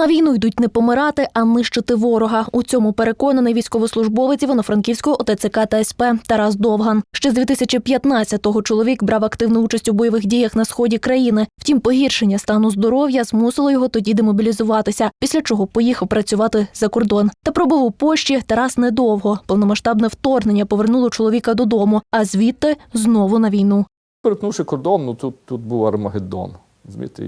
На війну йдуть не помирати, а нищити ворога. У цьому переконаний військовослужбовець Івано-Франківського ОТЦК та СП Тарас Довган. Ще з 2015-го чоловік брав активну участь у бойових діях на сході країни. Втім, погіршення стану здоров'я змусило його тоді демобілізуватися, після чого поїхав працювати за кордон. Та пробув у пошті Тарас недовго. Повномасштабне вторгнення повернуло чоловіка додому, а звідти знову на війну. Перетнувши кордон, ну тут, тут був Армагеддон. Розумієте?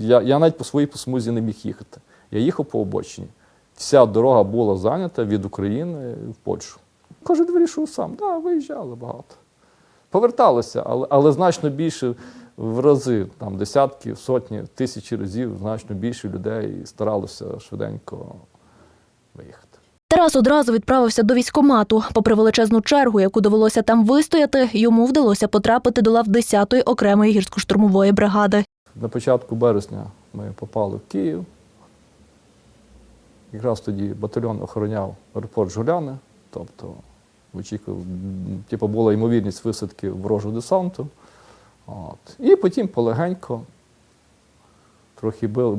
Я, я навіть по своїй по смузі не міг їхати. Я їхав по обочині. Вся дорога була зайнята від України в Польщу. Кожен вирішив сам, да, виїжджали багато. Поверталися, але, але значно більше в рази, там десятки, сотні, тисячі разів, значно більше людей старалося швиденько виїхати. Тарас одразу відправився до військкомату. Попри величезну чергу, яку довелося там вистояти, йому вдалося потрапити до лав 10-ї окремої гірсько-штурмової бригади. На початку березня ми попали в Київ. Якраз тоді батальйон охороняв аеропорт Жуляни, тобто очікував, типу, була ймовірність висадки ворожого десанту. От. І потім полегенько трохи били,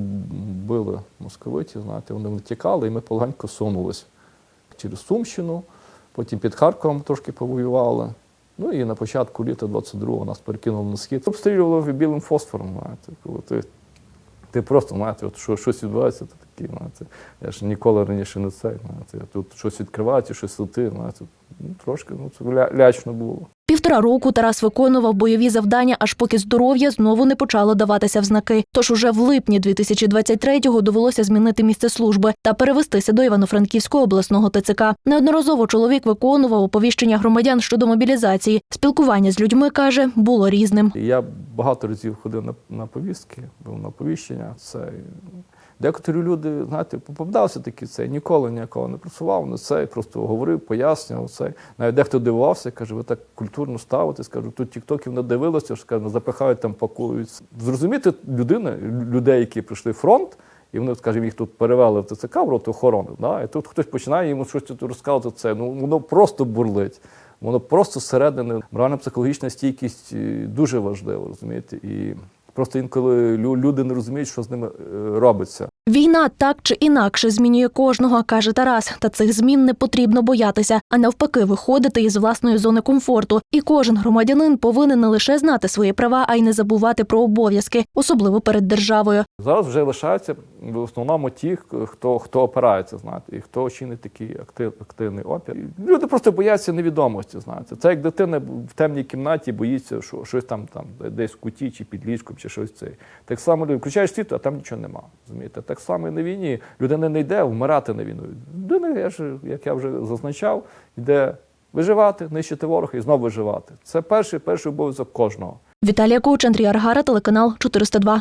били московиті, знаєте, вони втікали, і ми полегенько сунулись через Сумщину, потім під Харковом трошки повоювали. Ну і на початку літа 22-го нас перекинули на схід. Обстрілювали білим фосфором, знаєте, коли ти, ти просто, знаєте, от що, щось відбувається, ти такий, знаєте, я ж ніколи раніше не цей, знаєте, тут щось відкривається, щось летить, знаєте, ну, трошки ну, це ля, лячно було. Півтора року Тарас виконував бойові завдання, аж поки здоров'я знову не почало даватися в знаки. Тож уже в липні 2023-го довелося змінити місце служби та перевестися до Івано-Франківського обласного ТЦК. Неодноразово чоловік виконував оповіщення громадян щодо мобілізації. Спілкування з людьми каже було різним. Я багато разів ходив на, на повістки, був на повіщення. Це декотрі люди, знаєте, попадався такі це, ніколи ніякого не працював на це, просто говорив, пояснював це. Навіть дехто дивувався, каже, ви так культурно ставитесь, кажу, тут тіктоків не дивилося, що каже, запихають там, пакують. Зрозуміти людина, людей, які прийшли в фронт. І вони, скажімо, їх тут перевели в ТЦК в роту охорони. Да? І тут хтось починає йому щось тут розказувати це. Ну воно просто бурлить. Воно просто зсередини. Моральна психологічна стійкість е, дуже важлива, розумієте? І просто інколи лю- люди не розуміють, що з ними е, робиться. Війна так чи інакше змінює кожного, каже Тарас. Та цих змін не потрібно боятися, а навпаки, виходити із власної зони комфорту. І кожен громадянин повинен не лише знати свої права, а й не забувати про обов'язки, особливо перед державою. Зараз вже лишаються в основному ті, хто, хто опирається, знаєте, і хто чинить такий актив, активний опір. Люди просто бояться невідомості, знаєте. Це як дитина в темній кімнаті боїться, що щось там, там десь в куті чи під ліжком, чи щось це. Так само люди включаєш світло, а там нічого нема. Розумієте? Так само і на війні. Людина не йде вмирати на війну. Людина, як я вже зазначав, йде виживати, нищити ворога і знову виживати. Це перший, перший обов'язок кожного. Віталія Коуч, Андрій Аргара, телеканал 402.